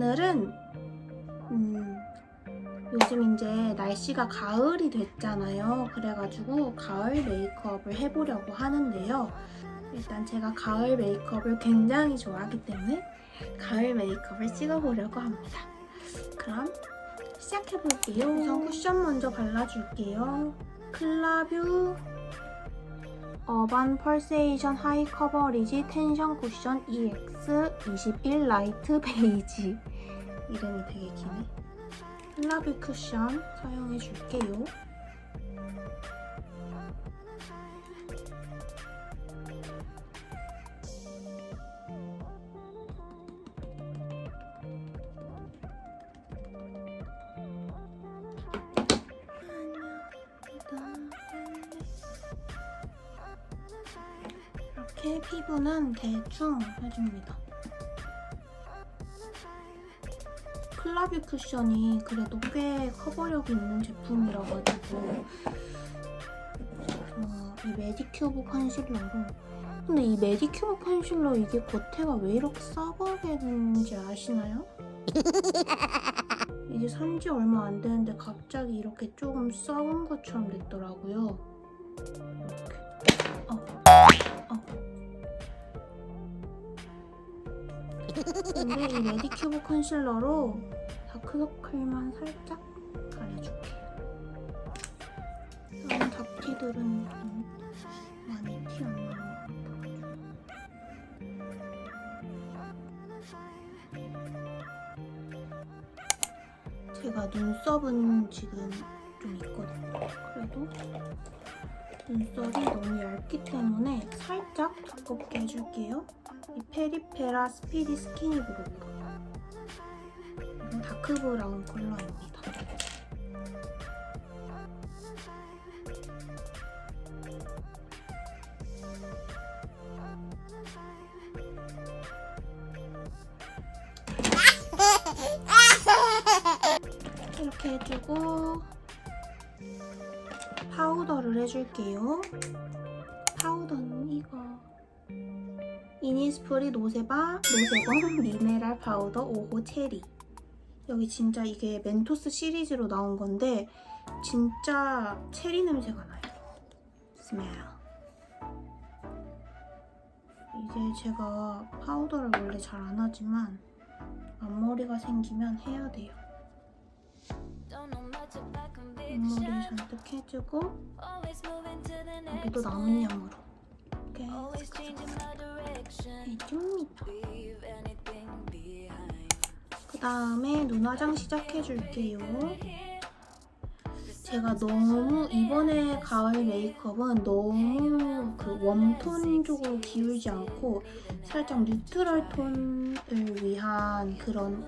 오늘은 음, 요즘 이제 날씨가 가을이 됐잖아요. 그래가지고 가을 메이크업을 해보려고 하는데요. 일단 제가 가을 메이크업을 굉장히 좋아하기 때문에 가을 메이크업을 찍어보려고 합니다. 그럼 시작해볼게요. 우선 쿠션 먼저 발라줄게요. 클라뷰 어반 펄세이션 하이 커버리지 텐션 쿠션 EX 21 라이트 베이지 이름이 되게 기네. 클라뷰 쿠션 사용해 줄게요 이렇게 피부는 대충 해줍니다. 클라뷰 쿠션이 그래도 꽤 커버력이 있는 제품이라 가지고 어, 이 메디큐브 컨실러로 근데 이 메디큐브 컨실러 이게 겉에가 왜 이렇게 썩어게 되는지 아시나요? 이게 산지 얼마 안 되는데 갑자기 이렇게 조금 썩은 것처럼 됐더라고요. 근데 이 메디큐브 컨실러로 다크서클만 살짝 가려줄게요. 다른 잡티들은 좀 많이 같아가지고. 제가 눈썹은 지금 좀 있거든요. 그래도 눈썹이 너무 얇기 때문에 살짝 두껍게 해줄게요. 이 페리페라 스피디 스키니 브로우 이건 다크 브라운 컬러입니다. 이렇게 해주고 파우더를 해줄게요. 이니스프리 노세바 노세범 미네랄 파우더 5호 체리. 여기 진짜 이게 멘토스 시리즈로 나온 건데 진짜 체리 냄새가 나요. 스멜. 이제 제가 파우더를 원래 잘 안 하지만 앞머리가 생기면 해야 돼요. 앞머리 잔뜩 해주고 여기도 남은 양으로. 이렇게 해줍니다. 그 다음에 눈 화장 시작해줄게요. 제가 너무 이번에 가을 메이크업은 너무 그 웜톤 쪽으로 기울지 않고 살짝 뉴트럴 톤을 위한 그런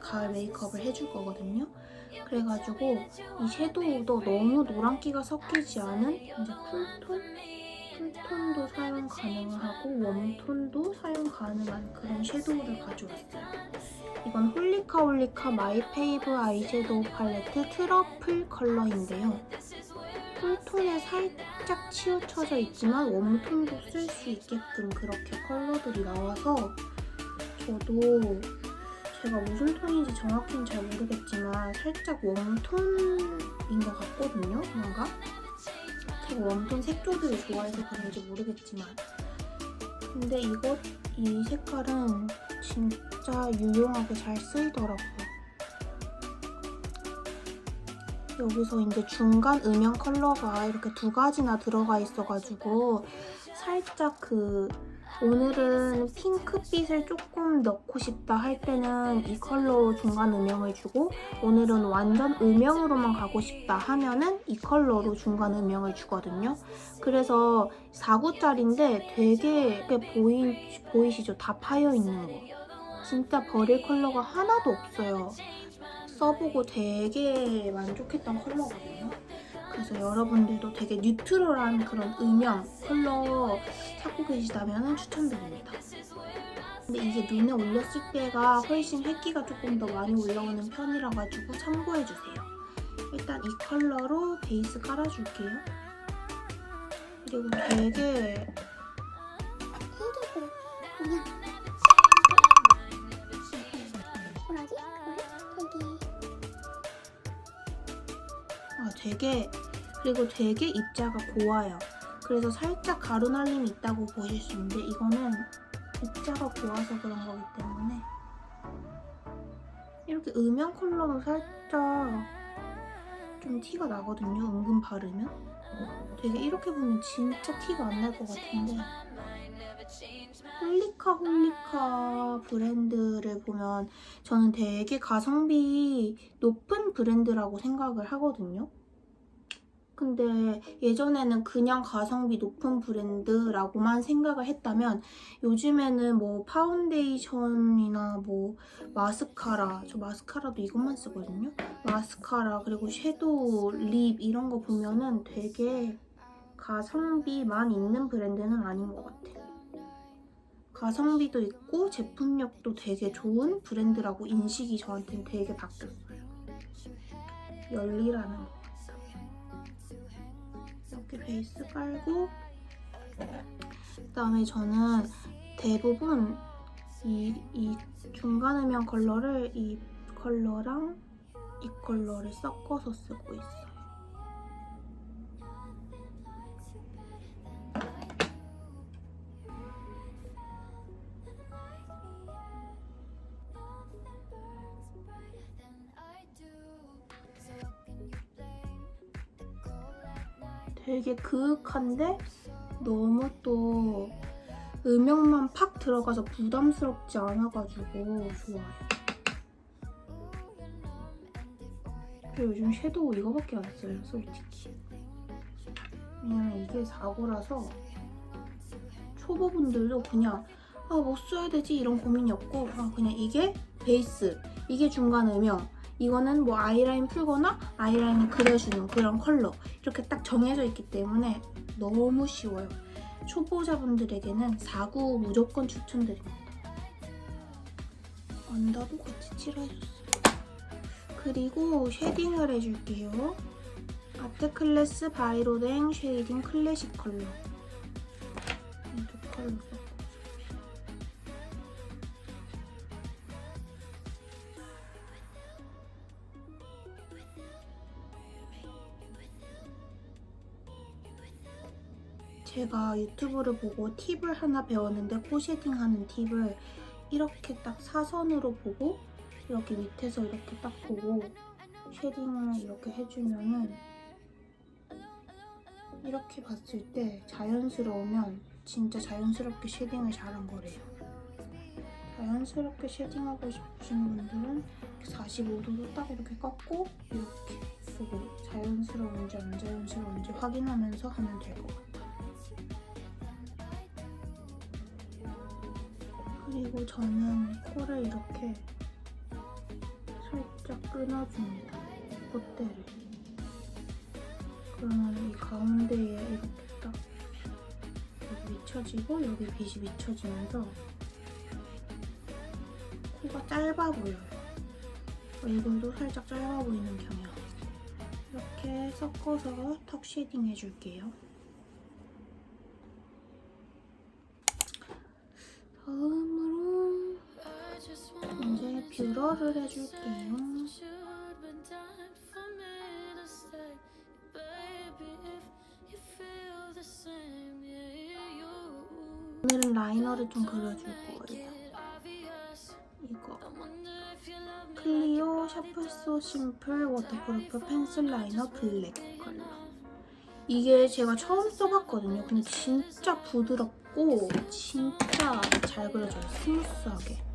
가을 메이크업을 해줄 거거든요. 그래가지고 이 섀도우도 너무 노란기가 섞이지 않은 이제 쿨톤? 쿨톤도 사용 가능하고 웜톤도 사용 가능한 그런 섀도우를 가져왔어요. 이건 홀리카 홀리카 마이 페이브 아이섀도우 팔레트 트러플 컬러인데요. 쿨톤에 살짝 치우쳐져 있지만 웜톤도 쓸 수 있게끔 그렇게 컬러들이 나와서 저도 제가 무슨 톤인지 정확히는 잘 모르겠지만 살짝 웜톤인 것 같거든요, 뭔가. 제가 웜톤 색조들을 좋아해서 그런지 모르겠지만 근데 이것, 이 색깔은 진짜 유용하게 잘 쓰이더라고요. 여기서 이제 중간 음영 컬러가 이렇게 두 가지나 들어가 있어가지고 살짝 그 오늘은 핑크빛을 조금 넣고 싶다 할 때는 이 컬러로 중간 음영을 주고 오늘은 완전 음영으로만 가고 싶다 하면은 이 컬러로 중간 음영을 주거든요. 그래서 4구짜리인데 되게 보이, 보이시죠? 다 파여있는 거. 진짜 버릴 컬러가 하나도 없어요. 써보고 되게 만족했던 컬러거든요. 그래서 여러분들도 되게 뉴트럴한 그런 음영 컬러 찾고 계시다면 추천드립니다. 근데 이게 눈에 올렸을 때가 훨씬 획기가 조금 더 많이 올라오는 편이라 가지고 참고해주세요. 일단 이 컬러로 베이스 깔아줄게요. 그리고 되게 아, 되게 그리고 되게 입자가 고와요. 그래서 살짝 가루 날림이 있다고 보실 수 있는데 이거는 입자가 고와서 그런 거기 때문에 이렇게 음영 컬러도 살짝 좀 티가 나거든요. 은근 바르면 되게 이렇게 보면 진짜 티가 안 날 것 같은데 홀리카 홀리카 브랜드를 보면 저는 되게 가성비 높은 브랜드라고 생각을 하거든요. 근데 예전에는 그냥 가성비 높은 브랜드라고만 생각을 했다면 요즘에는 뭐 파운데이션이나 뭐 마스카라, 저 마스카라도 이것만 쓰거든요. 마스카라 그리고 섀도우, 립 이런 거 보면은 되게 가성비만 있는 브랜드는 아닌 것 같아요. 가성비도 있고 제품력도 되게 좋은 브랜드라고 인식이 저한테는 되게 바뀌었어요. 열리라는 거. 이렇게 베이스 깔고 그다음에 저는 대부분 이, 이 중간 음영 컬러를 이 컬러랑 이 컬러를 섞어서 쓰고 있어요. 되게 그윽한데 너무 또 음영만 팍 들어가서 부담스럽지 않아가지고 좋아요. 그리고 요즘 섀도우 이거밖에 안 써요, 솔직히. 왜냐면 이게 사고라서 초보분들도 그냥 아, 뭐 써야 되지? 이런 고민이 없고 아, 그냥 이게 베이스, 이게 중간 음영, 이거는 뭐 아이라인 풀거나 아이라인을 그려주는 그런 컬러 이렇게 딱 정해져 있기 때문에 너무 쉬워요. 초보자분들에게는 4구 무조건 추천드립니다. 언더도 같이 칠해줬어요. 그리고 쉐딩을 해줄게요. 아트클래스 바이로댕 쉐이딩 클래식 컬러. 이두 컬러 제가 유튜브를 보고 팁을 하나 배웠는데 코 쉐딩하는 팁을 이렇게 딱 사선으로 보고 이렇게 밑에서 이렇게 딱 보고 쉐딩을 이렇게 해주면은 이렇게 봤을 때 자연스러우면 진짜 자연스럽게 쉐딩을 잘한 거래요. 자연스럽게 쉐딩하고 싶으신 분들은 45도로 딱 이렇게 꺾고 이렇게 보고 자연스러운지 안 자연스러운지 확인하면서 하면 될 것 같아요. 그리고 저는 코를 이렇게 살짝 끊어줍니다. 콧대를. 그러면 이 가운데에 이렇게 딱 여기 미쳐지고 여기 빛이 미쳐지면서 코가 짧아 보여요. 얼굴도 살짝 짧아 보이는 경향. 이렇게 섞어서 턱 쉐딩 해줄게요. 뷰러를 해줄게요. 오늘은 라이너를 좀 그려줄 거예요. 이거 클리오 샤프소 심플 워터프루프 펜슬 라이너 블랙 컬러. 이게 제가 처음 써봤거든요. 근데 진짜 부드럽고 진짜 잘 그려져요. 스무스하게.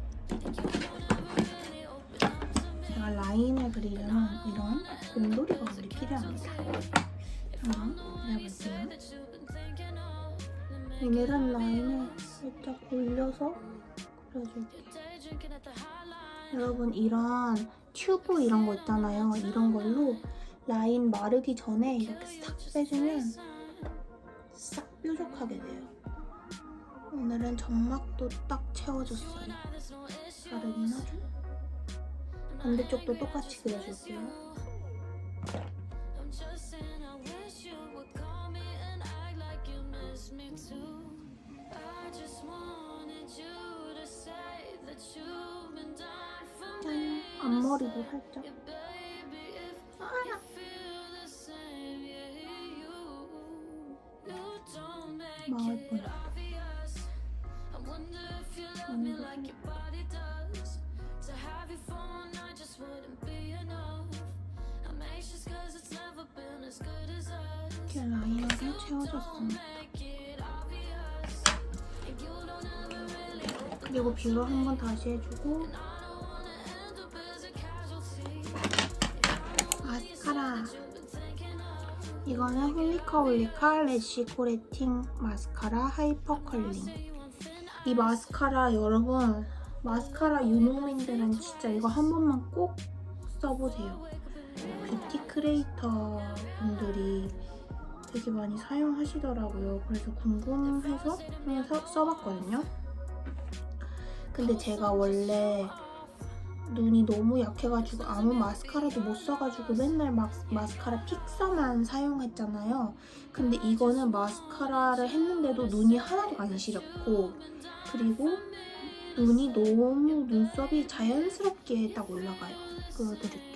제가 라인을 그리려면 이런 곰돌이 거울이 필요합니다. 한번 그려볼게요. 오늘은 라인을 살짝 올려서 그려줄게요. 여러분 이런 튜브 이런 거 있잖아요. 이런 걸로 라인 마르기 전에 이렇게 싹 빼주면 싹 뾰족하게 돼요. 오늘은 점막도 딱 채워줬어요. 바르긴 하죠. 반대쪽도 똑같이 그려줄게요. 짠! 앞머리도 살짝. 아! 마을 뻔했다. 이렇게 라이너를 채워줬습니다. 그리고 뷰러 한 번 다시 해주고. 마스카라. 이거는 홀리카 홀리카 래쉬 코레팅 마스카라 하이퍼 컬링. 이 마스카라 여러분 마스카라 유목민들은 진짜 이거 한 번만 꼭 써보세요 뷰티 크리에이터 분들이 되게 많이 사용하시더라고요 그래서 궁금해서 그냥 써- 써봤거든요 근데 제가 원래 눈이 너무 약해가지고 아무 마스카라도 못 써가지고 맨날 마, 마스카라 픽서만 사용했잖아요. 근데 이거는 마스카라를 했는데도 눈이 하나도 안 시렵고 그리고 눈이 너무 눈썹이 자연스럽게 딱 올라가요. 보여드릴게요.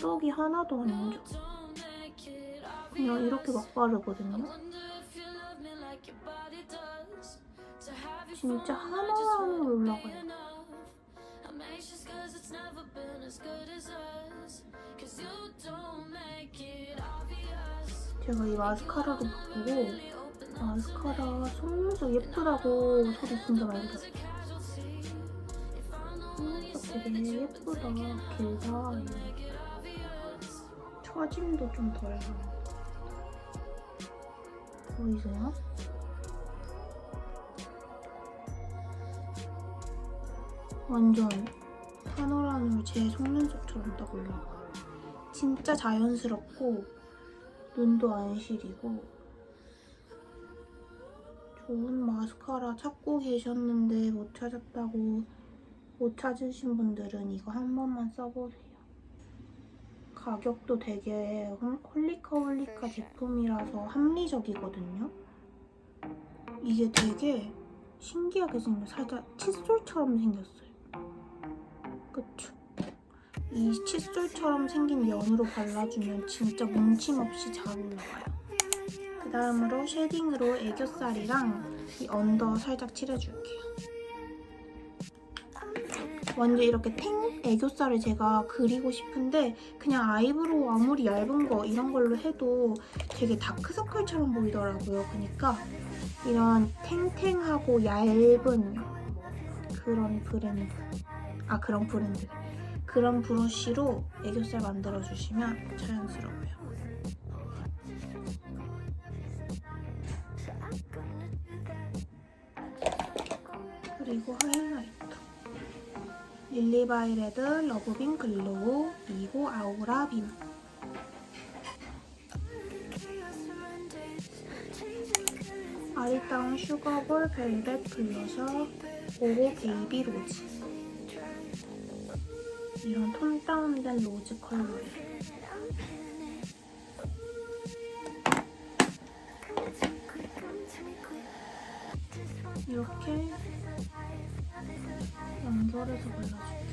떡이 하나도 안 져. 그냥 이렇게 막 바르거든요. 진짜 하나하나 올라가요. 제가 이 마스카라로 바꾸고 마스카라 속눈썹 예쁘다고 소리 진짜 많이 들었어요. 속눈썹 되게 예쁘다, 길다. 처짐도 좀덜 나. 보이세요? 완전 파노라물 제 속눈썹처럼 딱 올라가. 진짜 자연스럽고 눈도 안 시리고 좋은 마스카라 찾고 계셨는데 못 찾았다고 못 찾으신 분들은 이거 한 번만 써보세요. 가격도 되게 홀- 홀리카 홀리카 제품이라서 합리적이거든요. 이게 되게 신기하게 생겨 살짝 칫솔처럼 생겼어요. 그쵸? 이 칫솔처럼 생긴 면으로 발라주면 진짜 뭉침 없이 잘 올라가요. 그 다음으로 쉐딩으로 애교살이랑 이 언더 살짝 칠해줄게요. 완전 이렇게 탱 애교살을 제가 그리고 싶은데 그냥 아이브로우 아무리 얇은 거 이런 걸로 해도 되게 다크서클처럼 보이더라고요. 그러니까 이런 탱탱하고 얇은 그런 브랜드 아 그런 브랜드 그런 브러쉬로 애교살 만들어주시면 자연스러워요. 그리고 하이라이터. 릴리바이레드 러브빔 글로우 2호 아우라 빔. 아리따운 슈거볼 벨벳 블러셔 5호 베이비 로즈. 이런 톤 다운된 로즈 컬러예요. 이렇게 연결해서 발라줄게요.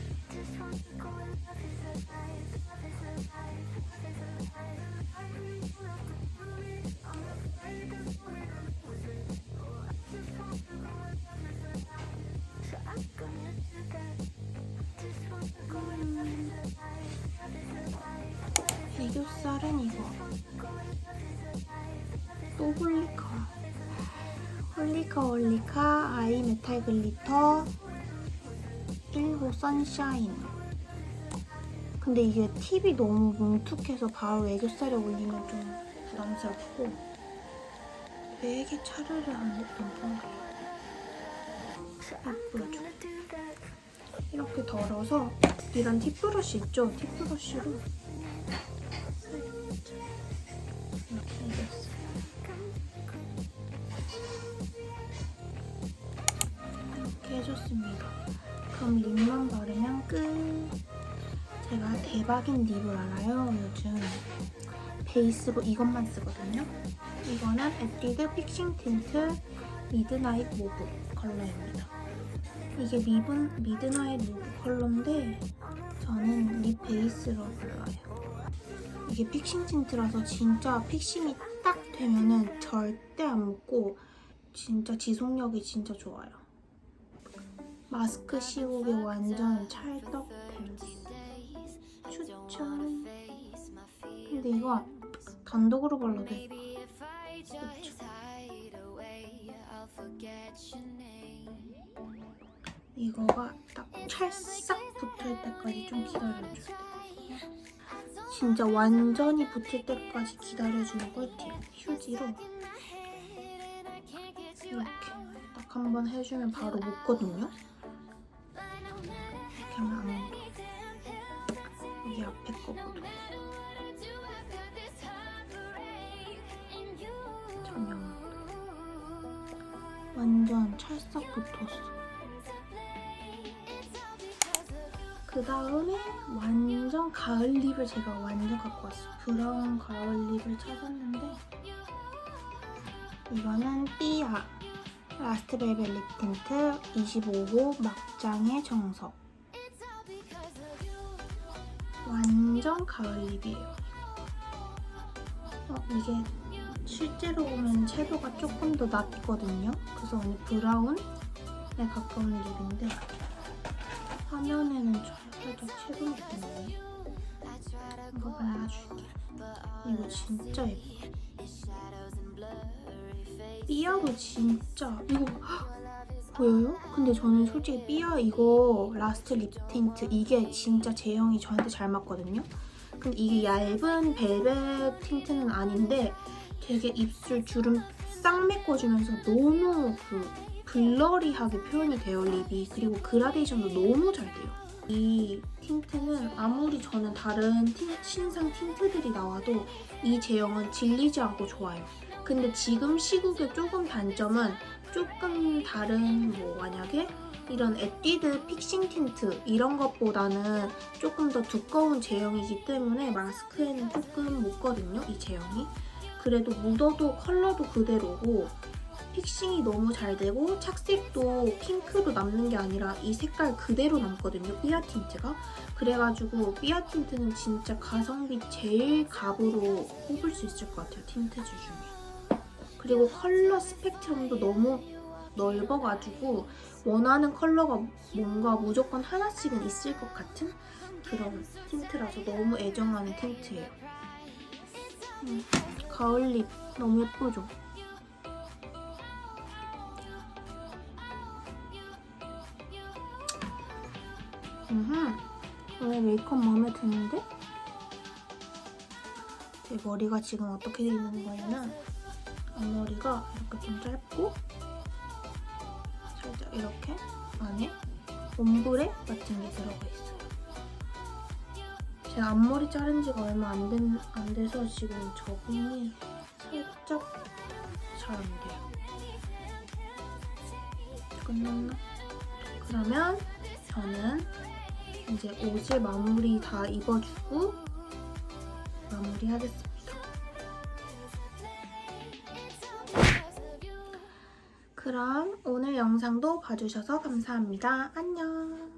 애교살은 이거. 또 홀리카. 홀리카 홀리카 아이 메탈 글리터 1호 선샤인. 근데 이게 팁이 너무 뭉툭해서 바로 애교살에 올리면 좀 부담스럽고 되게 차르르한 눈동이에요. 예쁘죠? 이렇게 덜어서 이런 팁브러쉬 있죠? 팁브러쉬로 이렇게 해줬어요. 이렇게 해줬습니다. 그럼 대박인 립을 알아요, 요즘. 베이스로 이것만 쓰거든요. 이거는 에뛰드 픽싱 틴트 미드나잇 모브 컬러입니다. 이게 미분, 미드나잇 모브 컬러인데 저는 립 베이스로 발라요. 이게 픽싱 틴트라서 진짜 픽싱이 딱 되면은 절대 안 묻고 진짜 지속력이 진짜 좋아요. 마스크 씌우기 완전 찰떡 템 스. 추천. 근데 이거 단독으로 발라도? 이거가 딱 찰싹 붙을 때까지 좀 기다려줘야 돼. 진짜 완전히 붙을 때까지 기다려주는 꿀팁. 휴지로 이렇게 딱 한 번 해주면 바로 묶거든요. 이렇게 하면 안 붙었어. 그 다음에 완전 가을 립을 제가 완전 갖고 왔어요. 브라운 가을 립을 찾았는데 이거는 삐아 라스트베리 립 틴트 25호 막장의 정석 완전 가을 립이에요. 어, 이게 실제로 보면 채도가 조금 더 낮거든요. 그래서 오늘 브라운 에 가까운 립인데 화면에는 살짝 채도 느낌이네. 이거 발라줄게. 이거 진짜 예뻐. 삐아도 진짜 이거 헉! 보여요? 근데 저는 솔직히 삐아 이거 라스트 립 틴트 이게 진짜 제형이 저한테 잘 맞거든요. 근데 이게 얇은 벨벳 틴트는 아닌데 되게 입술 주름 싹 메꿔주면서 너무 그 블러리하게 표현이 돼요 립이. 그리고 그라데이션도 너무 잘 돼요. 이 틴트는 아무리 저는 다른 틴, 신상 틴트들이 나와도 이 제형은 질리지 않고 좋아요. 근데 지금 시국의 조금 단점은 조금 다른 뭐 만약에 이런 에뛰드 픽싱 틴트 이런 것보다는 조금 더 두꺼운 제형이기 때문에 마스크에는 조금 묻거든요 이 제형이. 그래도 묻어도 컬러도 그대로고 픽싱이 너무 잘 되고 착색도 핑크로 남는 게 아니라 이 색깔 그대로 남거든요 삐아 틴트가. 그래가지고 삐아 틴트는 진짜 가성비 제일 갑으로 뽑을 수 있을 것 같아요 틴트주 중에. 그리고 컬러 스펙트럼도 너무 넓어가지고 원하는 컬러가 뭔가 무조건 하나씩은 있을 것 같은 그런 틴트라서 너무 애정하는 틴트예요. 음, 가을립 너무 예쁘죠? 음, 오늘 메이크업 마음에 드는데? 제 머리가 지금 어떻게 되어 있는 거냐면 앞머리가 이렇게 좀 짧고 살짝 이렇게 안에 옴브레 같은 게 들어가 있어요. 제가 앞머리 자른 지가 얼마 안, 된, 안 돼서 지금 적응이 살짝 잘 안 돼요. 끝났나? 그러면 저는 이제 옷을 마무리 다 입어주고 마무리하겠습니다. 그럼 오늘 영상도 봐주셔서 감사합니다. 안녕.